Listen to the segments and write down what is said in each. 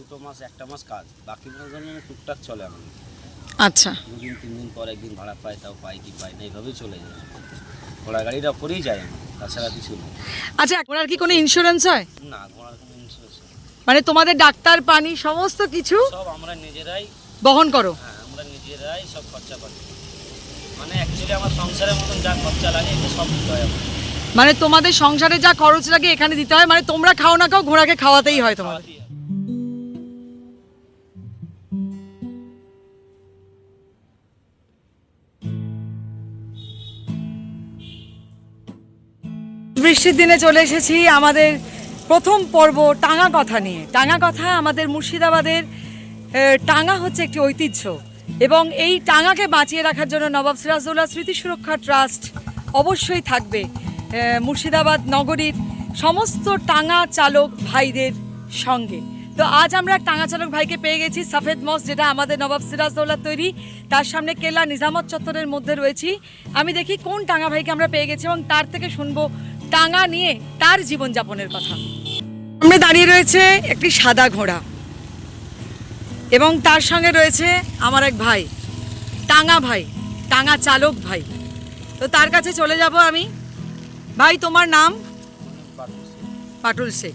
দুটো মাস একটা মাস কাজ। বাকি মাস ধরুন টুকটাক চলে আমাদের আচ্ছা। দুদিন তিন দিন পর একদিন ভাড়া পাই তাও পাই কি পাই না এইভাবেই চলে যায়। ঘোড়া গাড়িটা করেই যায় আমার তাছাড়া কিছু নেই আচ্ছা ওনার কি কোনো ইন্স্যুরেন্স হয়? না ঘোড়ার কোনো ইন্স্যুরেন্স মানে তোমাদের ডাক্তার পানি সমস্ত কিছু সব আমরা নিজেরাই বহন করো? হ্যাঁ আমরা নিজেরাই সব খরচা পাই মানে অ্যাকচুয়ালি আমার সংসারের মতন যা খরচা লাগে এটা সব দিতে হয় মানে তোমাদের সংসারে যা খরচ লাগে এখানে দিতে হয় মানে তোমরা খাও না খাও ঘোড়াকে খাওয়াতেই হয় তোমাদের। বৃষ্টির দিনে চলে এসেছি আমাদের প্রথম পর্ব টাঙা কথা নিয়ে। টাঙ্গা কথা আমাদের মুর্শিদাবাদের টাঙা হচ্ছে একটি ঐতিহ্য এবং এই টাঙাকে বাঁচিয়ে রাখার জন্য নবাব সিরাজদৌল্লা স্মৃতি সুরক্ষা ট্রাস্ট অবশ্যই থাকবে মুর্শিদাবাদ নগরীর সমস্ত টাঙা চালক ভাইদের সঙ্গে। তো আজ আমরা টাঙ্গা চালক ভাইকে পেয়ে গেছি, সাফেদ মস, যেটা আমাদের নবাব সিরাজদৌল্লা তৈরি। তার সামনে কেল্লা নিজামত চত্বরের মধ্যে রয়েছি। আমি দেখি কোন টাঙা ভাইকে আমরা পেয়ে গেছি এবং তার থেকে শুনব টাঙ্গা নিয়ে তার জীবনযাপনের কথা। সামনে দাঁড়িয়ে রয়েছে একটি সাদা ঘোড়া এবং তার সঙ্গে রয়েছে আমার এক ভাই, টাঙা ভাই, টাঙা চালক ভাই। তো তার কাছে চলে যাব আমি। ভাই, তোমার নাম? পাটুল শেখ।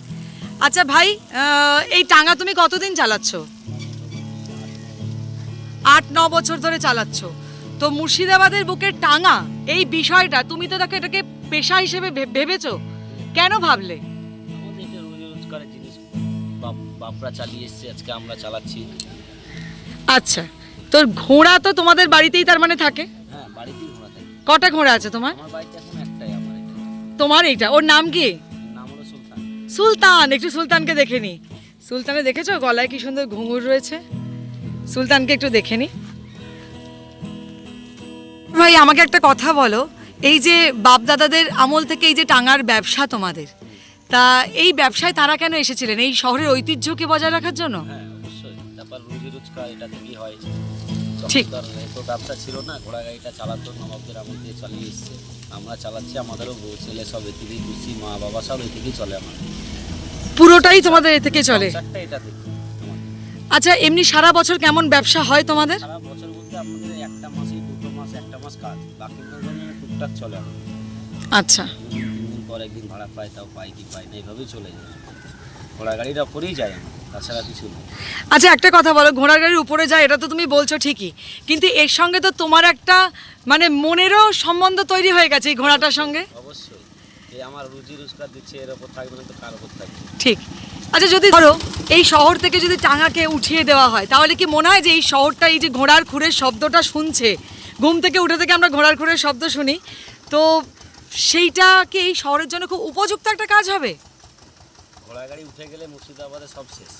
আচ্ছা ভাই এই টাঙা তুমি কতদিন চালাচ্ছ? আট, ন বছর ধরে চালাচ্ছ। তো মুর্শিদাবাদের বুকের টাঙা এই বিষয়টা তুমি তো তাকে এটাকে পেশা হিসেবে ভেবেছো। কেন ভাবলে? আমাদের এটা রোজি রোজগারের জিনিস। বাপ বাপরা চালিয়ে এসছে আজকে আমরা চালাচ্ছি। আচ্ছা তোর ঘোড়া তো তোমাদের বাড়িতেই তার মানে থাকে? হ্যাঁ বাড়িতেই ঘোড়া থাকে। কটা ঘোড়া আছে তোমার? আমার বাড়িতে এখন একটাই আমার এটা তোমার এইটা ওর নাম কি? নাম হলো সুলতান। সুলতান একটু সুলতানকে দেখে নি। সুলতানে দেখেছ? গলায় কি সুন্দর ঘুঙুর রয়েছে? সুলতানকে একটু দেখে নি। ভাই আমাকে একটা কথা বলো। এই যে বাপ দাদাদের আমল থেকে এই যে টাঙার ব্যবসা তোমাদের তা এই ব্যবসায় তারা কেন এসেছিলেন? এই শহরের ঐতিহ্যকে বজায় রাখার জন্য? হ্যাঁ ঠিক। এত ব্যবসা ছিল না ঘোড়া গাড়িটা চালাতো নবাবদের আমল দিয়ে চালিয়ে এসছে। আমরা চালাচ্ছি আমাদেরও বউ ছেলে সব এ থেকেই খুশি মা বাবা সব এ থেকেই চলে আমার। পুরোটাই তোমাদের এ থেকে চলে? এটা আচ্ছা এমনি সারা বছর কেমন ব্যবসা হয় তোমাদের? সারা বছর বলতে আমাদের একটা মাস মাস কাজ বাকি টুকটাক চলে আচ্ছা। দিন পর একদিন ভাড়া পাই তাও পাই কি পাই না এইভাবেই চলে যায়। ঘোড়া গাড়িটা করেই যায় আমার তাছাড়া কিছু নেই। আচ্ছা একটা কথা বলো ঘোড়ার গাড়ির উপরে যায় এটা তো তুমি বলছো ঠিকই। কিন্তু এর সঙ্গে তো তোমার একটা মানে মনেরও সম্বন্ধ তৈরি হয়ে গেছে এই ঘোড়াটার সঙ্গে? অবশ্যই। এই আমার রুজি রোজগার দিচ্ছে এর ওপর থাকবে না তো কার ওপর থাকবে? ঠিক। আচ্ছা যদি ধরো এই শহর থেকে যদি টাঙাকে উঠিয়ে দেওয়া হয় তাহলে কি মনে হয় যে এই শহরটা এই যে ঘোড়ার খুরের শব্দটা শুনছে? ঘুম থেকে উঠে থেকে আমরা ঘোড়ার খুরের শব্দ শুনি। তো সেইটা কি এই শহরের জন্য খুব উপযুক্ত একটা কাজ হবে? ঘোড়া গাড়ি উঠে গেলে মুর্শিদাবাদে সব শেষ।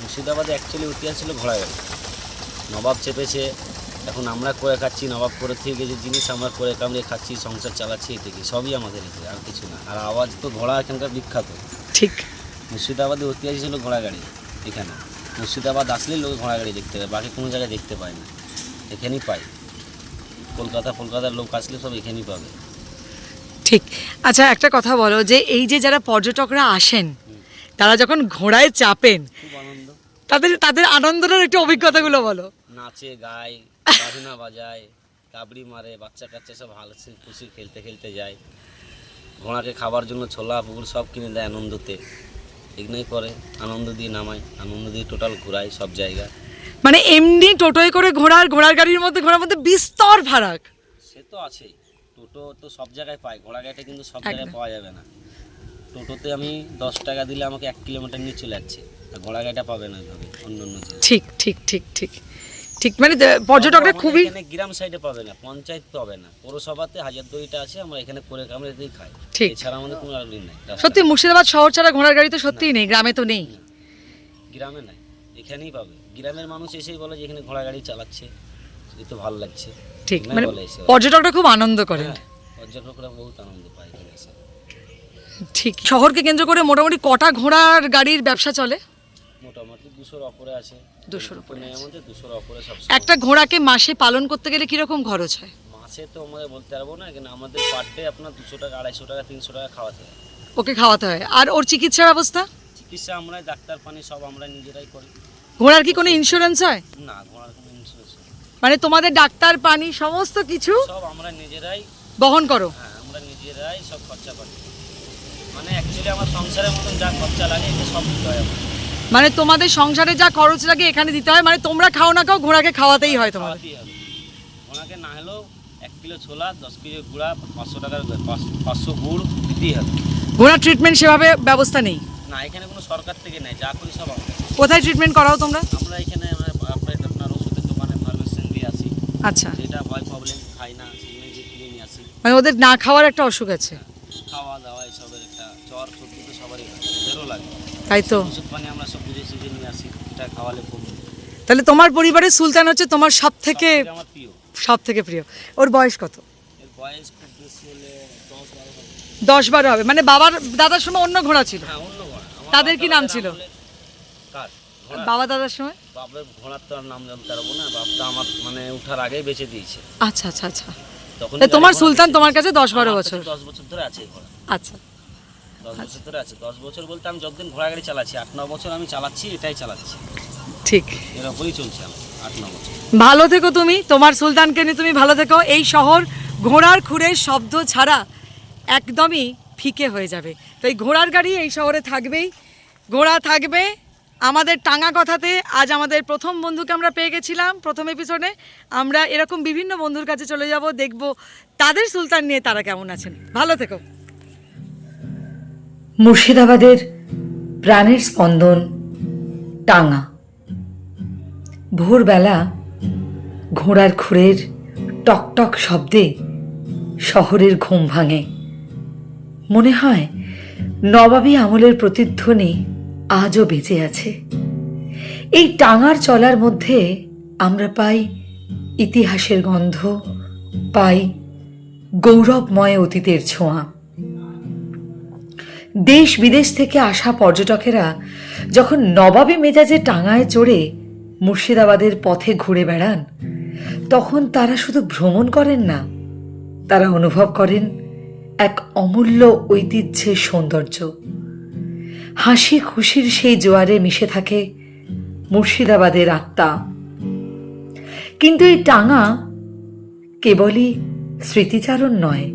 মুর্শিদাবাদে অ্যাকচুয়ালি ইতিহাস ছিল ঘোড়া গাড়ি নবাব চেপেছে এখন আমরা করে খাচ্ছি নবাব করে থেকে যে জিনিস আমরা করে কামড়ে খাচ্ছি সংসার চালাচ্ছি এই থেকে সবই আমাদের এতে আর কিছু না। আর আওয়াজ তো ঘোড়া এখানকার বিখ্যাত। ঠিক। মুর্শিদাবাদে ঐতিহাসিক ছিল ঘোড়া গাড়ি এখানে। মুর্শিদাবাদ আসলেই লোক ঘোড়া গাড়ি দেখতে পায় বাকি কোনো জায়গায় দেখতে পায় না। এখানেই পায় কলকাতা কলকাতার লোক আসলে সব এখানেই পাবে। ঠিক। আচ্ছা একটা কথা বলো যে এই যে যারা পর্যটকরা আসেন তারা যখন ঘোড়ায় চাপেন আনন্দ। তাদের তাদের আনন্দের একটু অভিজ্ঞতাগুলো বলো। নাচে গায় বাজনা বাজায় কাবড়ি মারে বাচ্চা কাচ্চা সব হালসে খুশি খেলতে খেলতে যায়। ঘোড়াকে খাবার জন্য ছোলা পুকুর সব কিনে দেয় আনন্দতে। এগুলোই করে আনন্দ দিয়ে নামায় আনন্দ দিয়ে টোটাল ঘোরায় সব জায়গা মানে এমনি টোটোয় করে ঘোড়ার ঘোড়ার গাড়ির মধ্যে ঘোড়ার মধ্যে বিস্তর ফারাক সে তো আছেই টোটো তো সব জায়গায় পায় ঘোড়া গাড়িটা কিন্তু সব জায়গায় পাওয়া যাবে না টোটোতে আমি দশ টাকা দিলে আমাকে এক কিলোমিটার নিয়ে চলে যাচ্ছে আর ঘোড়া গাড়িটা পাবে না অন্য অন্য ঠিক ঠিক ঠিক ঠিক ঠিক মানে পর্যটকরা খুবই এখানে গ্রাম সাইডে পাবে না পঞ্চায়েত পাবে না পৌরসভাতে হাজার দইটা আছে আমরা এখানে করে কামড়ে দিয়ে খাই ঠিক। এছাড়া আমাদের কোনো আর নেই সত্যি মুর্শিদাবাদ শহর ছাড়া ঘোড়ার গাড়ি তো সত্যিই নেই গ্রামে তো নেই গ্রামে নাই এখানেই পাবে গ্রামের মানুষ এসেই বলে যে এখানে ঘোড়া গাড়ি চালাচ্ছে এই তো ভালো লাগছে। ঠিক মানে পর্যটকরা খুব আনন্দ করেন। হ্যাঁ, পর্যটকরা বহুত আনন্দ পায় এখানে এসে। ঠিক শহরকে কেন্দ্র করে মোটামুটি কটা ঘোড়ার গাড়ির ব্যবসা চলে? মোটামুটি দুশোর ওপরে আছে। 200 ওপরে নেই আমাদের দুশোর ওপরে সব একটা ঘোড়াকে মাসে পালন করতে গেলে কীরকম খরচ হয়? মাসে তো আমরা বলতে পারব না কিন্তু আমাদের পার ডে আপনার দুশো টাকা আড়াইশো টাকা তিনশো টাকা খাওয়াতে হয়। ওকে খাওয়াতে হয়। আর ওর চিকিৎসা ব্যবস্থা? চিকিৎসা আমরাই ডাক্তার পানি সব আমরা নিজেরাই করি। ঘোড়ার কি কোনো ইন্স্যুরেন্স হয়? না ঘোড়ার কোনো ইন্স্যুরেন্স মানে তোমাদের ডাক্তার পানি সমস্ত কিছু সব আমরা নিজেরাই বহন করো? হ্যাঁ আমরা নিজেরাই সব খরচা করি। মানে অ্যাকচুয়ালি আমার সংসারের মতন যা খরচা লাগে এটা সব দিতে হয় আমার মানে তোমাদের সংসারে যা খরচ লাগে এখানে দিতে হয়? মানে তোমরা খাও না খাও ঘোড়াকে খাওয়াতেই হয় তোমাদের। খাওয়াতেই হবে। ওনাকে না হলেও এক কিলো ছোলা দশ কেজি গুঁড়া পাঁচশো টাকার পাঁচ- পাঁচশো গুড় দিতেই হবে। ঘোড়ার ট্রিটমেন্ট সেভাবে ব্যবস্থা নেই? না এখানে কোনো সরকার থেকে নেই যা করি সব আমরা কোথায় ট্রিটমেন্ট করাও তোমরা? আমরা এখানে আপনার ওষুধের দোকানে ফার্মেসিন দিয়ে আসি আচ্ছা। যেটা হয় প্রবলেম খাই না সেগুলো যে কিনে নিয়ে আসি। মানে ওদের না খাওয়ার একটা অসুখ আছে। খাওয়া দাওয়া এসবের একটা জ্বর সর্দি তো সবারই হয় লাগে। তাই তো। ওষুধ পানি আমরা সব বুঝে সুঝে নিয়ে আসি এটা খাওয়ালে কমবে তাহলে তোমার পরিবারের সুলতান হচ্ছে তোমার সব থেকে সবথেকে আমার প্রিয়। সব থেকে প্রিয়। ওর বয়স কত? এর বয়স খুব বেশি হলে দশ বারো হবে। দশ বারো হবে। মানে বাবার দাদার সময় অন্য ঘোড়া ছিল। হ্যাঁ অন্য তাদের কি নাম ছিল? কার? বাবা দাদার সময়? বাপের ঘোড়ার তো আর নাম জানতে পারব না বাপটা আমার মানে উঠার আগেই বেঁচে দিয়েছে। আচ্ছা আচ্ছা আচ্ছা। তখন তোমার সুলতান তোমার কাছে দশ বারো বছর। দশ বছর ধরে আছে ঘোড়া। আচ্ছা। দশ বছর ধরে আছে। দশ বছর বলতে আমি যতদিন ঘোড়া গাড়ি চালাচ্ছি আট ন বছর আমি চালাচ্ছি এটাই চালাচ্ছি। ঠিক। এর ওপরই চলছে আমার আট ন বছর। ভালো থেকো তুমি তোমার সুলতানকে নিয়ে তুমি ভালো থেকো। এই শহর ঘোড়ার খুঁড়ের শব্দ ছাড়া একদমই ফিকে হয়ে যাবে। তো এই ঘোড়ার গাড়ি এই শহরে থাকবেই। ঘোড়া থাকবে আমাদের টাঙা কথাতে। আজ আমাদের প্রথম বন্ধুকে আমরা পেয়ে গেছিলাম প্রথম এপিসোডে আমরা এরকম বিভিন্ন বন্ধুর কাছে চলে যাব, দেখব তাদের সুলতান নিয়ে তারা কেমন আছেন। ভালো থেকো। মুর্শিদাবাদের প্রাণের স্পন্দন টাঙা। ভোরবেলা ঘোড়ার খুরের টকটক শব্দে শহরের ঘুম ভাঙে। মনে হয় নবাবী আমলের প্রতিধ্বনি আজও বেঁচে আছে। এই টাঙার চলার মধ্যে আমরা পাই ইতিহাসের গন্ধ, পাই গৌরবময় অতীতের ছোঁয়া। দেশ বিদেশ থেকে আসা পর্যটকেরা যখন নবাবী মেজাজে টাঙায় চড়ে মুর্শিদাবাদের পথে ঘুরে বেড়ান, তখন তারা শুধু ভ্রমণ করেন না, তারা অনুভব করেন এক অমূল্য ঐতিহ্যের সৌন্দর্য। হাসি খুশির সেই জোয়ারে মিশে থাকে মুর্শিদাবাদের আত্মা। কিন্তু এই টাঙা কেবলই স্মৃতিচারণ নয়।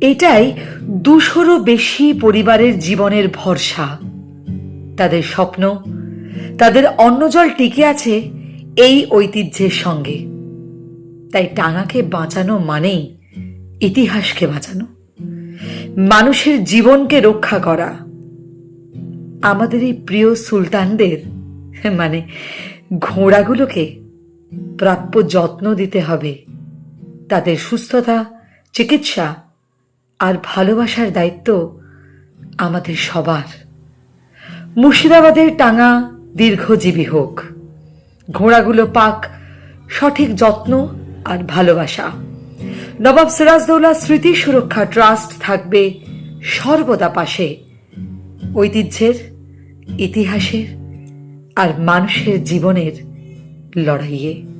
এটাই দুশোরও বেশি পরিবারের জীবনের ভরসা। তাদের স্বপ্ন, তাদের অন্নজল টিকে আছে এই ঐতিহ্যের সঙ্গে। তাই টাঙাকে বাঁচানো মানেই ইতিহাসকে বাঁচানো। মানুষের জীবনকে রক্ষা করা। আমাদের এই প্রিয় সুলতানদের মানে ঘোড়াগুলোকে প্রাপ্য যত্ন দিতে হবে। তাদের সুস্থতা, চিকিৎসা আর ভালোবাসার দায়িত্ব আমাদের সবার। মুর্শিদাবাদের টাঙা দীর্ঘজীবী হোক। ঘোড়াগুলো পাক, সঠিক যত্ন আর ভালোবাসা। নবাব সিরাজদৌলা স্মৃতি সুরক্ষা ট্রাস্ট থাকবে সর্বদা পাশে। ঐতিহ্যের ইতিহাসের আর মানুষের জীবনের লড়াইয়ে।